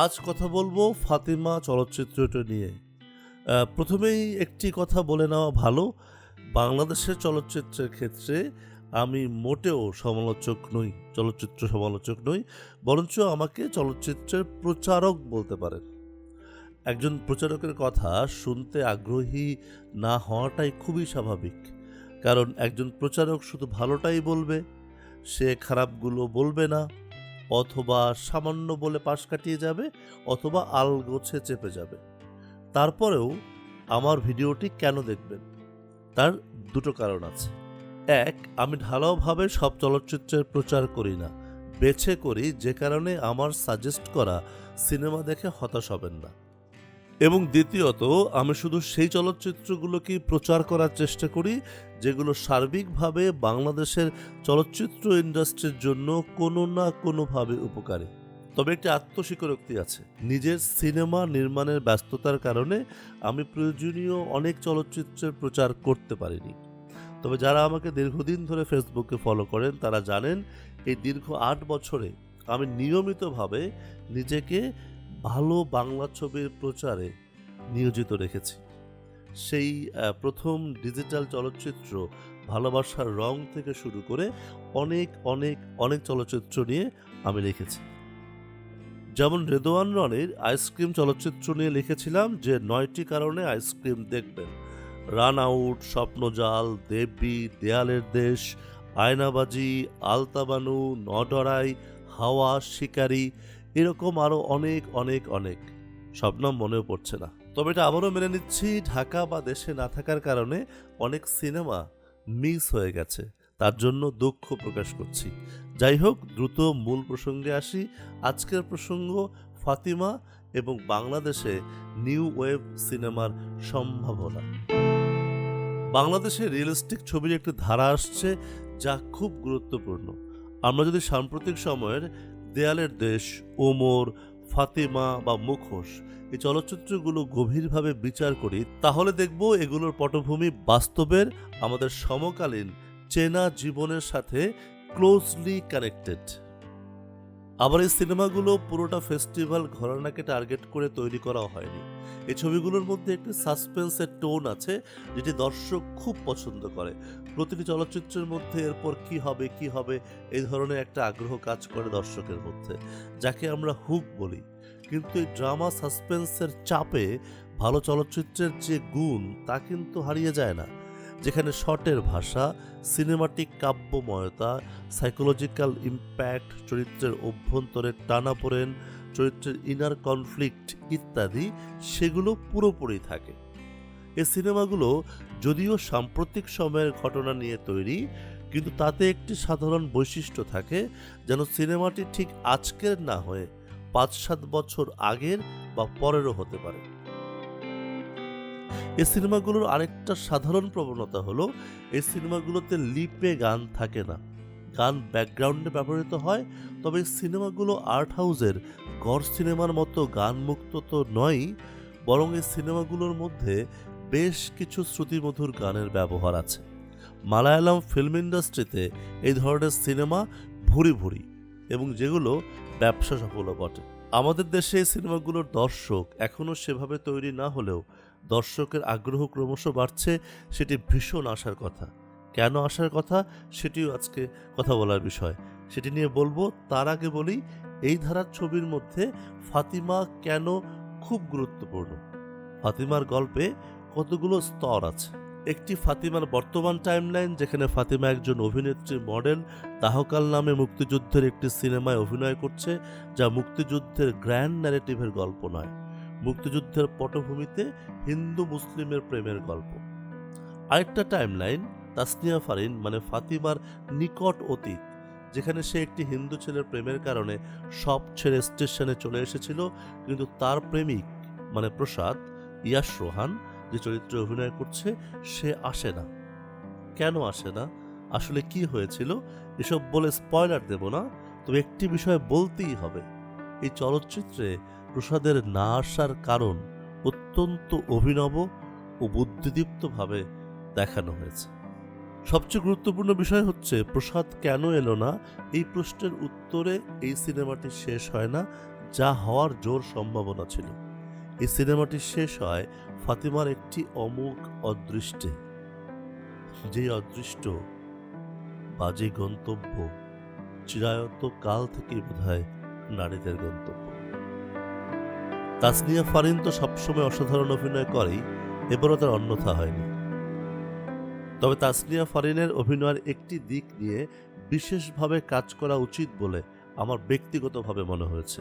আজ কথা বলব ফাতিমা চলচ্চিত্রটা নিয়ে। প্রথমেই একটি কথা বলে নেওয়া ভালো, বাংলাদেশের চলচ্চিত্রের ক্ষেত্রে আমি মোটেও সমালোচক নই, চলচ্চিত্র সমালোচক নই, বরঞ্চ আমাকে চলচ্চিত্রের প্রচারক বলতে পারেন। একজন প্রচারকের কথা শুনতে আগ্রহী না হওয়াটাই খুবই স্বাভাবিক, কারণ একজন প্রচারক শুধু ভালোটাই বলবে, সে খারাপগুলো বলবে না। অথবা সামান্য বলে পাশ কাটিয়ে যাবে অথবা আলগোছে চেপে যাবে। তারপরেও আমার ভিডিওটি কেন দেখবেন? তার দুটো কারণ আছে। এক, আমি ঢালাওভাবে সব চলচ্চিত্রের প্রচার করি না। বেছে করি যে কারণে আমার সাজেস্ট করা সিনেমা দেখে হতাশ হবেন না। এবং দ্বিতীয়ত, আমি শুধু সেই চলচ্চিত্রগুলোকেই প্রচার করার চেষ্টা করি, যেগুলো সার্বিকভাবে বাংলাদেশের চলচ্চিত্র ইন্ডাস্ট্রির জন্য কোনো না কোনোভাবে উপকারী। তবে একটি আত্মস্বীকারোক্তি আছে। নিজের সিনেমা নির্মাণের ব্যস্ততার কারণে আমি প্রয়োজনীয় অনেক চলচ্চিত্রের প্রচার করতে পারিনি। তবে যারা আমাকে দীর্ঘদিন ধরে ফেসবুকে ফলো করেন, তারা জানেন, এই দীর্ঘ আট বছরে আমি নিয়মিতভাবে নিজেকে ভালো বাংলা ছবির প্রচারে নিয়োজিত রেখেছি। সেই প্রথম ডিজিটাল চলচ্চিত্র ভালোবাসার রং থেকে শুরু করে অনেক অনেক অনেক চলচ্চিত্র নিয়ে আমি লিখেছি। যেমন রেদোয়ান রনির আইসক্রিম চলচ্চিত্র নিয়ে লিখেছিলাম যে নয়টি কারণে আইসক্রিম দেখবেন। রান আউট, স্বপ্নজাল, দেবী, দেয়ালের দেশ, আয়নাবাজি, আলতাবানু, নডরাই, হাওয়া, শিকারি এরকম আরও অনেক অনেক অনেক। সব নাম মনেও পড়ছে না। তবে এটা আবারও মেনে নিচ্ছি, ঢাকা বা দেশে না থাকার কারণে অনেক সিনেমা মিস হয়ে গেছে। তার জন্য দুঃখ প্রকাশ করছি। যাই হোক, দ্রুত মূল প্রসঙ্গে আসি। আজকের প্রসঙ্গ, ফাতিমা এবং বাংলাদেশে নিউ ওয়েভ সিনেমার সম্ভাবনা। বাংলাদেশে রিয়েলিস্টিক ছবির একটি ধারা আসছে যা খুব গুরুত্বপূর্ণ। আমরা যদি সাম্প্রতিক সময়ের দেয়ালের দেশ, ওমর, ফাতেমা বা মুখোশ এই চলচ্চিত্রগুলো গভীরভাবে বিচার করি, তাহলে দেখব এগুলোর পটভূমি বাস্তবের আমাদের সমকালীন চেনা জীবনের সাথে ক্লোজলি কানেক্টেড আবার এই সিনেমাগুলো পুরোটা ফেস্টিভ্যাল ঘরানাকে টার্গেট করে তৈরি করা হয়নি। এই ছবিগুলোর মধ্যে একটি সাসপেন্সের টোন আছে, যেটি দর্শক খুব পছন্দ করে। প্রতিটি চলচ্চিত্রের মধ্যে এরপর কি হবে কি হবে, এই ধরনের একটা আগ্রহ কাজ করে দর্শকের মধ্যে, যাকে আমরা হুক বলি। কিন্তু এই ড্রামা সাসপেন্সের চাপে ভালো চলচ্চিত্রের যে গুণ, তা কিন্তু হারিয়ে যায় না। যেখানে শটের ভাষা, সিনেমাটিক কাব্যময়তা সাইকোলজিক্যাল ইম্প্যাক্ট চরিত্রের অভ্যন্তরের টানাপোড়েন চরিত্রের ইনার কনফ্লিক্ট ইত্যাদি, সেগুলো পুরোপুরি থাকে। এই সিনেমাগুলো যদিও সাম্প্রতিক সময়ের ঘটনা নিয়ে তৈরি, কিন্তু তাতে একটি সাধারণ বৈশিষ্ট্য থাকে, যেন সিনেমাটি ঠিক আজকের না হয়ে পাঁচ সাত বছর আগের বা পরেরও হতে পারে। এই সিনেমাগুলোর আরেকটা সাধারণ প্রবণতা হলো, এই সিনেমাগুলোতে লিপে গান থাকে না। গান ব্যাকগ্রাউন্ডে ব্যবহৃত হয়, তবে সিনেমাগুলো আর্ট হাউসের গড় সিনেমার মতো গান মুক্ত তো নয়ই, বরং এই সিনেমাগুলোর মধ্যে বেশ কিছু শ্রুতিমধুর গানের ব্যবহার আছে। মালায়ালাম ফিল্ম ইন্ডাস্ট্রিতে এই ধরনের সিনেমা ভুরি ভুরি, এবং যেগুলো ব্যবসা সফলও বটে। আমাদের দেশে এই সিনেমাগুলোর দর্শক এখনও সেভাবে তৈরি না হলেও দর্শকের আগ্রহ ক্রমশ বাড়ছে, সেটি ভীষণ আসার কথা। কেন আসার কথা? সেটিও আজকে কথা বলার বিষয়। সেটি নিয়ে বলব, তার আগে বলি, এই ধারার ছবির মধ্যে ফাতিমা কেন খুব গুরুত্বপূর্ণ? ফাতিমার গল্পে কতগুলো স্তর আছে। একটি ফাতিমার বর্তমান টাইমলাইন যেখানে ফাতিমা একজন অভিনেত্রী মডেল তাহকাল নামে মুক্তিযুদ্ধের একটি সিনেমায় অভিনয় করছে, যা মুক্তিযুদ্ধের গ্র্যান্ড ন্যারেটিভের গল্প নয়। মুক্তিযুদ্ধের পটভূমিতে হিন্দু মুসলিমের প্রেমের গল্প। আরেকটা টাইম টাইমলাইন তাসনিয়া ফারিন মানে ফাতিমার নিকট অতীত, যেখানে সে একটি হিন্দু ছেলের প্রেমের কারণে সব ছেড়ে স্টেশনে চলে এসেছিল, কিন্তু তার প্রেমিক মানে প্রসাদ ইয়াশ রোহান, যে চরিত্রে অভিনয় করছে, সে আসে না। কেন আসে না? আসলে কি হয়েছিল? এসব বলে স্পয়লার দেব না, তবে একটি বিষয় বলতেই হবে। এই চলচ্চিত্রে প্রসাদের না আসার কারণ অত্যন্ত অভিনব ও বুদ্ধিদীপ্তভাবে দেখানো হয়েছে। সবচেয়ে গুরুত্বপূর্ণ বিষয় হচ্ছে, প্রসাদ কেন এলো না? এই প্রশ্নের উত্তরে এই সিনেমাটি শেষ হয় না, যা হওয়ার জোর সম্ভাবনা ছিল। এই সিনেমাটি শেষ হয় ফাতিমার একটি অমুক অদৃষ্টে। যে অদৃষ্ট বাজে গন্তব্য চিরায়ত কাল থেকেই বোধ হয় নারীদের গন্তব্য। তাসনিয়া ফারিন তো সবসময় অসাধারণ অভিনয় করেই, এবারও তার অন্যথা হয়নি। তবে তাসনিয়া ফারিনের অভিনয়ের একটি দিক নিয়ে বিশেষভাবে কাজ করা উচিত বলে আমার ব্যক্তিগতভাবে মনে হয়েছে।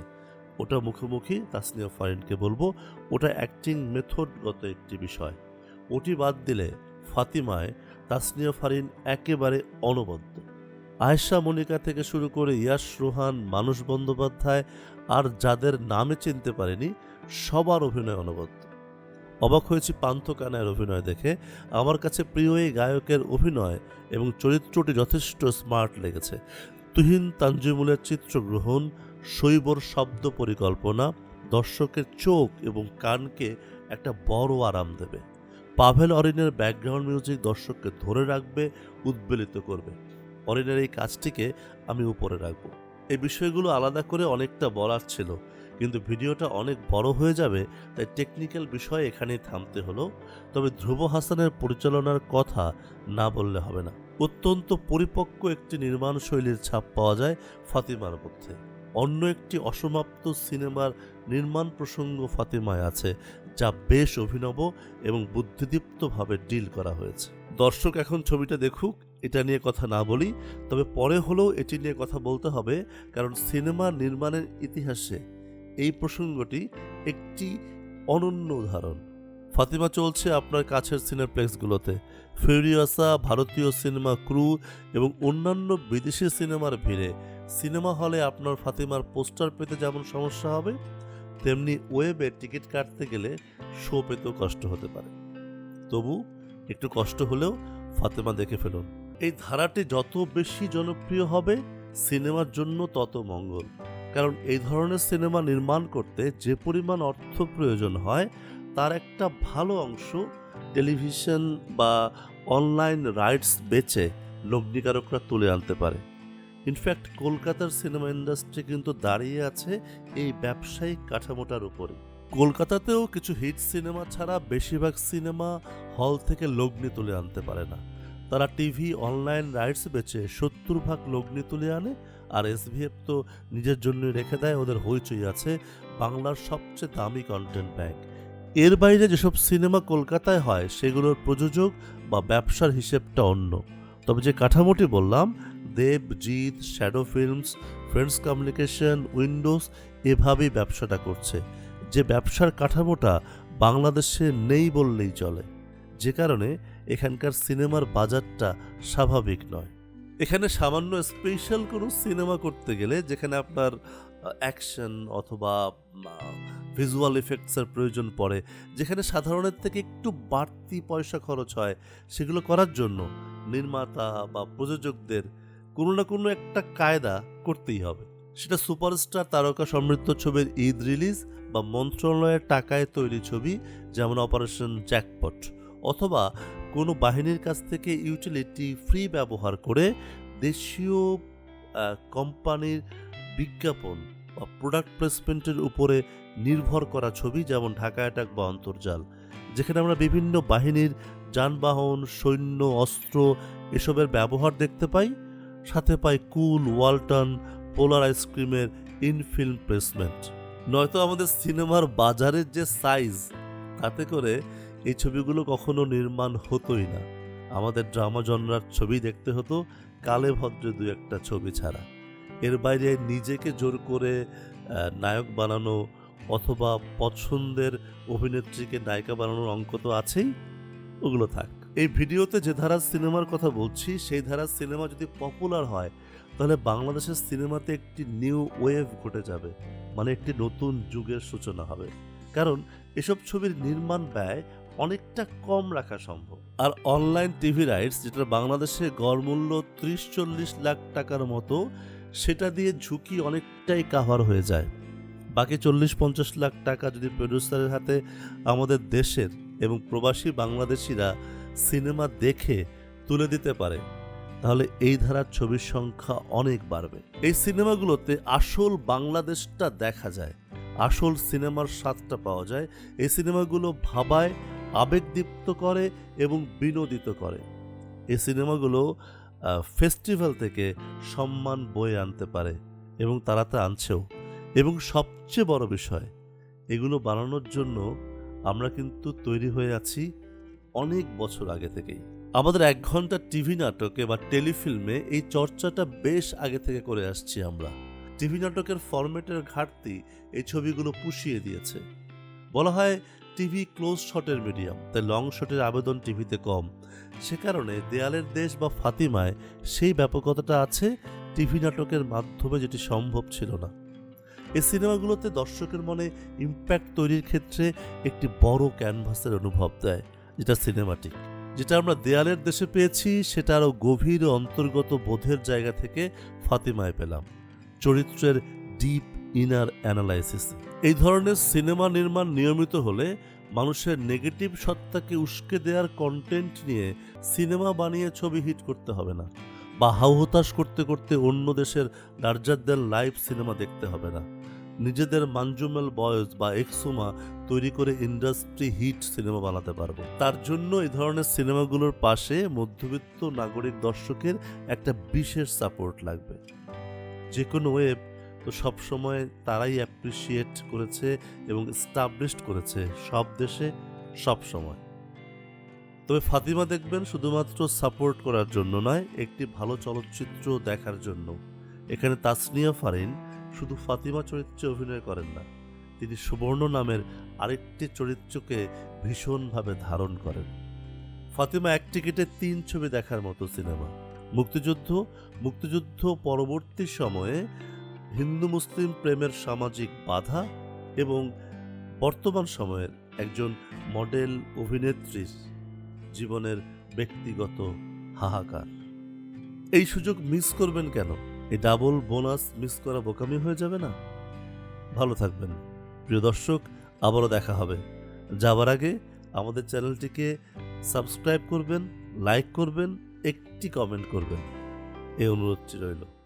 ওটা মুখোমুখি তাসনিয়া ফারিনকে বলব, ওটা অ্যাক্টিং মেথডগত একটি বিষয়। ওটি বাদ দিলে ফাতিমায় তাসনিয়া ফারিন একেবারে অনবদ্য। আয়েশা মনিকা থেকে শুরু করে ইয়াস রোহান মানুষ বন্দ্যোপাধ্যায় আর যাদের নামে চিনতে পারেনি সবার অভিনয় অনবদ্য অবাক হয়েছি পান্থ কানায়ের অভিনয় দেখে। আমার কাছে প্রিয় এই গায়কের অভিনয় এবং চরিত্রটি যথেষ্ট স্মার্ট লেগেছে। তুহিন তানজিমুলের চিত্রগ্রহণ, শৈবর শব্দ পরিকল্পনা, দর্শকের চোখ এবং কানকে একটা বড় আরাম দেবে। পাভেল অরিনের ব্যাকগ্রাউন্ড মিউজিক দর্শককে ধরে রাখবে, উদ্বেলিত করবে। অরিনের এই কাজটিকে আমি উপরে রাখব। এই বিষয়গুলো আলাদা করে অনেকটা বলার ছিল, কিন্তু ভিডিওটা অনেক বড় হয়ে যাবে, তাই টেকনিক্যাল বিষয় এখানেই থামতে হলো। তবে ধ্রুব হাসানের পরিচালনার কথা না বললে হবে না। অত্যন্ত পরিপক্ক একটি নির্মাণ শৈলীর ছাপ পাওয়া যায় ফাতিমার মধ্যে। অন্য একটি অসমাপ্ত সিনেমার নির্মাণ প্রসঙ্গ ফাতিমায় আছে, যা বেশ অভিনব এবং বুদ্ধিদীপ্তভাবে ডিল করা হয়েছে। দর্শক এখন ছবিটা দেখুক এটা নিয়ে কথা না বলি, তবে পরে হলেও এটি নিয়ে কথা বলতে হবে, কারণ সিনেমা নির্মাণের ইতিহাসে এই প্রসঙ্গটি একটি অনন্য উদাহরণ। ফাতিমা চলছে আপনার কাছের সিনেপ্লেক্সগুলোতে। ফেরিয়াসা ভারতীয় সিনেমা ক্রু এবং অন্যান্য বিদেশি সিনেমার ভিড়ে সিনেমা হলে আপনার ফাতিমার পোস্টার পেতে যেমন সমস্যা হবে, তেমনি ওয়েবে টিকিট কাটতে গেলে শো পেতেও কষ্ট হতে পারে। তবু একটু কষ্ট হলেও ফাতেমা দেখে ফেলুন। এই ধারাটি যত বেশি জনপ্রিয় হবে, সিনেমার জন্য তত মঙ্গল। কারণ এই ধরনের সিনেমা নির্মাণ করতে যে পরিমাণ অর্থ প্রয়োজন হয়, তার একটা ভালো অংশ টেলিভিশন বা অনলাইন রাইটস বেচে লগ্নিকারকরা তুলে আনতে পারে। ইনফ্যাক্ট কলকাতার সিনেমা ইন্ডাস্ট্রি কিন্তু দাঁড়িয়ে আছে এই ব্যবসায়িক কাঠামোটার উপরে। কলকাতাতেও কিছু হিট সিনেমা ছাড়া বেশিরভাগ সিনেমা হল থেকে লগ্নি তুলে আনতে পারে না। তারা টিভি, অনলাইন রাইটস বেচে সত্তর ভাগ লগ্নি তুলে আনে, আর এসভিএফ তো নিজের জন্য রেখে দেয়, ওদের হইচই আছে, বাংলার সবচেয়ে দামি কন্টেন্ট ব্যাংক এর বাইরে যেসব সিনেমা কলকাতায় হয়, সেগুলোর প্রযোজক বা ব্যবসার হিসেবটা অন্য। তবে যে কাঠামোটি বললাম, Dev, Jeet, Shadow Films, Friends Communication, Windows, এভাবেই ব্যবসাটা করছে। যে ব্যবসার কাঠামোটা বাংলাদেশে নেই বললেই চলে। যে কারণে এখানকার সিনেমার বাজারটা স্বাভাবিক নয়। এখানে সামান্য স্পেশাল কোনো সিনেমা করতে গেলে যেখানে আপনার অ্যাকশন অথবা ভিজুয়াল এফেক্টসের প্রয়োজন পড়ে, যেখানে সাধারণের থেকে একটু বাড়তি পয়সা খরচ হয়, সেগুলো করার জন্য নির্মাতা বা প্রযোজকদের কোনো না কোনো একটা কায়দা করতেই হবে। সেটা সুপারস্টার, তারকা সমৃদ্ধ ছবির ঈদ রিলিজ বা মন্ত্রণালয়ের টাকায় তৈরি ছবি, যেমন অপারেশন জ্যাকপট অথবা কোনো বাহিনীর কাছ থেকে ইউটিলিটি ফ্রি ব্যবহার করে দেশীয় কোম্পানির বিজ্ঞাপন বা প্রোডাক্ট প্লেসমেন্টের উপরে নির্ভর করা ছবি যেমন ঢাকা অ্যাটাক বা অন্তর্জাল, যেখানে আমরা বিভিন্ন বাহিনীর যানবাহন, সৈন্য, অস্ত্র এসবের ব্যবহার দেখতে পাই। সাথে পাই কুল, ওয়ালটন, পোলার আইসক্রিমের ইনফিল্ম প্লেসমেন্ট নয়তো আমাদের সিনেমার বাজারের যে সাইজ তাতে করে এই ছবিগুলো কখনো নির্মাণ হতোই না। আমাদের ড্রামা জনরার ছবি দেখতে হতো কালে ভদ্রে দু একটা ছবি ছাড়া। এর বাইরে নিজেকে জোর করে নায়ক বানানো অথবা পছন্দের অভিনেত্রীকে নায়িকা বানানোর অঙ্ক তো আছেই। ওগুলো থাক। এই ভিডিওতে যে ধারার সিনেমার কথা বলছি, সেই ধারার সিনেমা যদি পপুলার হয়, তাহলে বাংলাদেশের সিনেমাতে একটি নিউ ওয়েভ ঘটে যাবে। মানে একটি নতুন যুগের সূচনা হবে। কারণ এসব ছবির নির্মাণ ব্যয় অনেকটা কম রাখা সম্ভব। আর অনলাইন টিভি রাইটস যেটা বাংলাদেশে গড় মূল্য ত্রিশ চল্লিশ লাখ টাকার মতো, সেটা দিয়ে ঝুঁকি অনেকটাই কাভার হয়ে যায়। বাকি চল্লিশ পঞ্চাশ লাখ টাকা যদি প্রডিউসারের হাতে আমাদের দেশের এবং প্রবাসী বাংলাদেশিরা সিনেমা দেখে তুলে দিতে পারে, তাহলে এই ধারার ছবির সংখ্যা অনেক বাড়বে। এই সিনেমাগুলোতে আসল বাংলাদেশটা দেখা যায়, আসল সিনেমার স্বাদটা পাওয়া যায়। এই সিনেমাগুলো ভাবায় আবেগদীপ্ত করে এবং বিনোদিত করে। এই সিনেমাগুলো ফেস্টিভ্যাল থেকে সম্মান বয়ে আনতে পারে এবং তারা তা আনছেও। এবং সবচেয়ে বড় বিষয়, এগুলো বানানোর জন্য আমরা কিন্তু তৈরি হয়ে আছি অনেক বছর আগে থেকেই। আমাদের এক ঘণ্টা টিভি নাটকে বা টেলিফিল্মে এই চর্চাটা বেশ আগে থেকে করে আসছি আমরা। টিভি নাটকের ফরম্যাটের ঘাটতি এই ছবিগুলো পুষিয়ে দিয়েছে। বলা হয় টিভি ক্লোজ শটের মিডিয়াম, তাই লং শটের আবেদন টিভিতে কম। সে কারণে দেয়ালের দেশ বা ফাতিমায় সেই ব্যাপকতাটা আছে টিভি নাটকের মাধ্যমে যেটি সম্ভব ছিল না। এই সিনেমাগুলোতে দর্শকের মনে ইম্প্যাক্ট তৈরির ক্ষেত্রে একটি বড় ক্যানভাসের অনুভব দেয়, যেটা সিনেমাটিক যেটা আমরা দেয়ালের দেশে পেয়েছি, সেটা আরও গভীর অন্তর্গত বোধের জায়গা থেকে ফাতিমায় পেলাম। চরিত্রের ডিপ ইনার অ্যানালাইসিস এই ধরনের সিনেমা নির্মাণ নিয়মিত হলে মানুষের নেগেটিভ সত্তাকে উস্কে দেওয়ার কন্টেন্ট নিয়ে সিনেমা বানিয়ে ছবি হিট করতে হবে না বা হাউহতাশ করতে করতে অন্য দেশের লার্জার লাইভ সিনেমা দেখতে হবে না। নিজেদের মানজুমেল বয়েজ বা এক্সোমা তৈরি করে ইন্ডাস্ট্রি হিট সিনেমা বানাতে পারব। তার জন্য এই ধরনের সিনেমাগুলোর পাশে মধ্যবিত্ত নাগরিক দর্শকের একটা বিশেষ সাপোর্ট লাগবে। যে কোনো ওয়েব তো সবসময় তারাই অ্যাপ্রিসিয়েট করেছে এবং স্টাবলিশড করেছে সব দেশে, সব সময়। তবে ফাতিমা দেখবেন শুধুমাত্র সাপোর্ট করার জন্য নয়, একটি ভালো চলচ্চিত্র দেখার জন্য। এখানে তাসনিয়া ফারিন শুধু ফাতিমা চরিত্রে অভিনয় করেন না, তিনি সুবর্ণ নামের আরেকটি চরিত্রকে ভীষণভাবে ধারণ করেন। ফাতিমা এক টিকিটে তিন ছবি দেখার মতো সিনেমা। মুক্তিযুদ্ধ মুক্তিযুদ্ধ পরবর্তী সময়ে হিন্দু মুসলিম প্রেমের সামাজিক বাধা এবং বর্তমান সময়ের একজন মডেল অভিনেত্রীর জীবনের ব্যক্তিগত হাহাকার। এই সুযোগ মিস করবেন কেন? এই ডাবল বোনাস মিস করা বোকামি হয়ে যাবে না? ভালো থাকবেন। প্রিয় দর্শক, আবারও দেখা হবে। যাবার আগে আমাদের চ্যানেলটিকে সাবস্ক্রাইব করবেন, লাইক করবেন, একটি কমেন্ট করবেন। এই অনুরোধটি রইল।